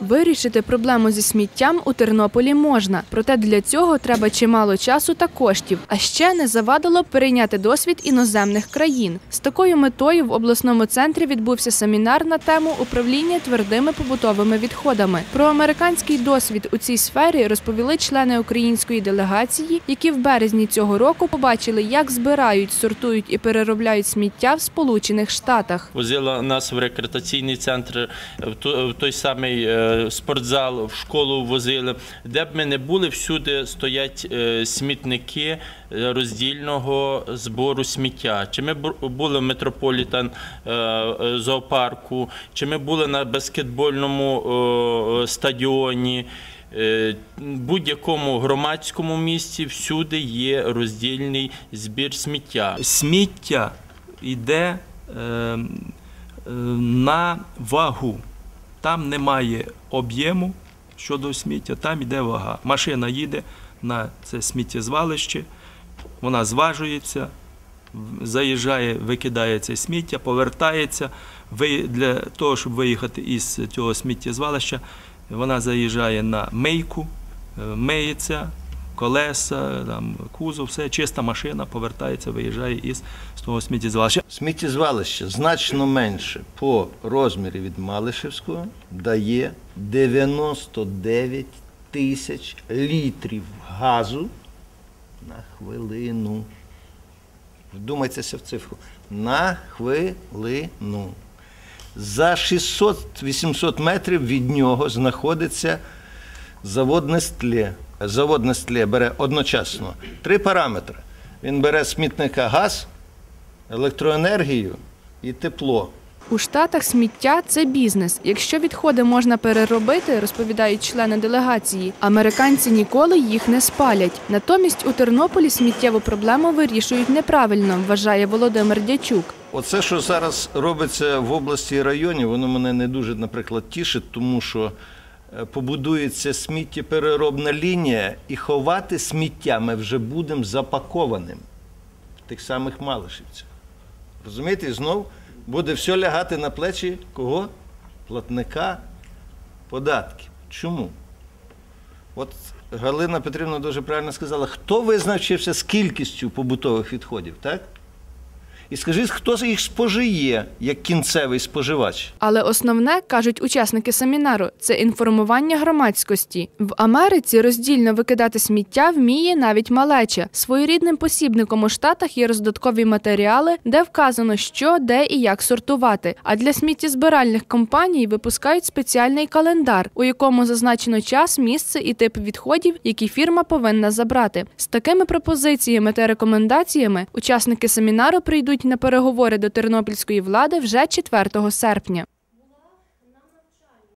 Вирішити проблему зі сміттям у Тернополі можна, проте для цього треба чимало часу та коштів. А ще не завадило перейняти досвід іноземних країн. З такою метою в обласному центрі відбувся семінар на тему управління твердими побутовими відходами. Про американський досвід у цій сфері розповіли члени української делегації, які в березні цього року побачили, як збирають, сортують і переробляють сміття в Сполучених Штатах. Возила нас в рекреаційний центр, в той самий е, спортзал, в школу возили. Де б ми не були, всюди стоять е, смітники е, роздільного збору сміття. Чи ми бу- були в метрополітен е, е, зоопарку, чи ми були на баскетбольному е, стадіоні. Е, Будь-якому громадському місці всюди є роздільний збір сміття. сміття йде е, е, на вагу. Там немає об'єму щодо сміття, там йде вага. Машина їде на це сміттєзвалище, вона зважується, заїжджає, викидає це сміття, повертається. Для того, щоб виїхати із цього сміттєзвалища, вона заїжджає на мийку, е, миється, колеса, там, кузов, все, чиста машина, повертається, виїжджає із того сміттєзвалища. Сміттєзвалище значно менше по розмірі від Малишевського дає 99 тисяч літрів газу на хвилину. Вдумайтеся в цифру. На хвилину. За 600-800 метрів від нього знаходиться завод Нестле. Завод Нестле бере одночасно три параметри. Він бере смітника газ, електроенергію і тепло. У Штатах сміття це бізнес. Якщо відходи можна переробити, розповідають члени делегації, американці ніколи їх не спалять. Натомість у Тернополі сміттєву проблему вирішують неправильно, вважає Володимир Дячук. Оце, що зараз робиться в області і районі, воно мене не дуже, наприклад, тішить, тому що побудується сміттєпереробна лінія, і ховати сміття ми вже будемо запакованим в тих самих Малишівцях. Розумієте, і знов буде все лягати на плечі кого? Платника податків. Чому? От Галина Петрівна дуже правильно сказала, хто визначився з кількістю побутових відходів, так? І скажіть, хто їх спожиє як кінцевий споживач? Але основне, кажуть учасники семінару, це інформування громадськості. В Америці роздільно викидати сміття вміє навіть малеча. Своєрідним посібником у Штатах є роздаткові матеріали, де вказано, що, де і як сортувати. А для сміттєзбиральних компаній випускають спеціальний календар, у якому зазначено час, місце і тип відходів, які фірма повинна забрати. З такими пропозиціями та рекомендаціями учасники семінару прийдуть на переговори до тернопільської влади вже 4 серпня.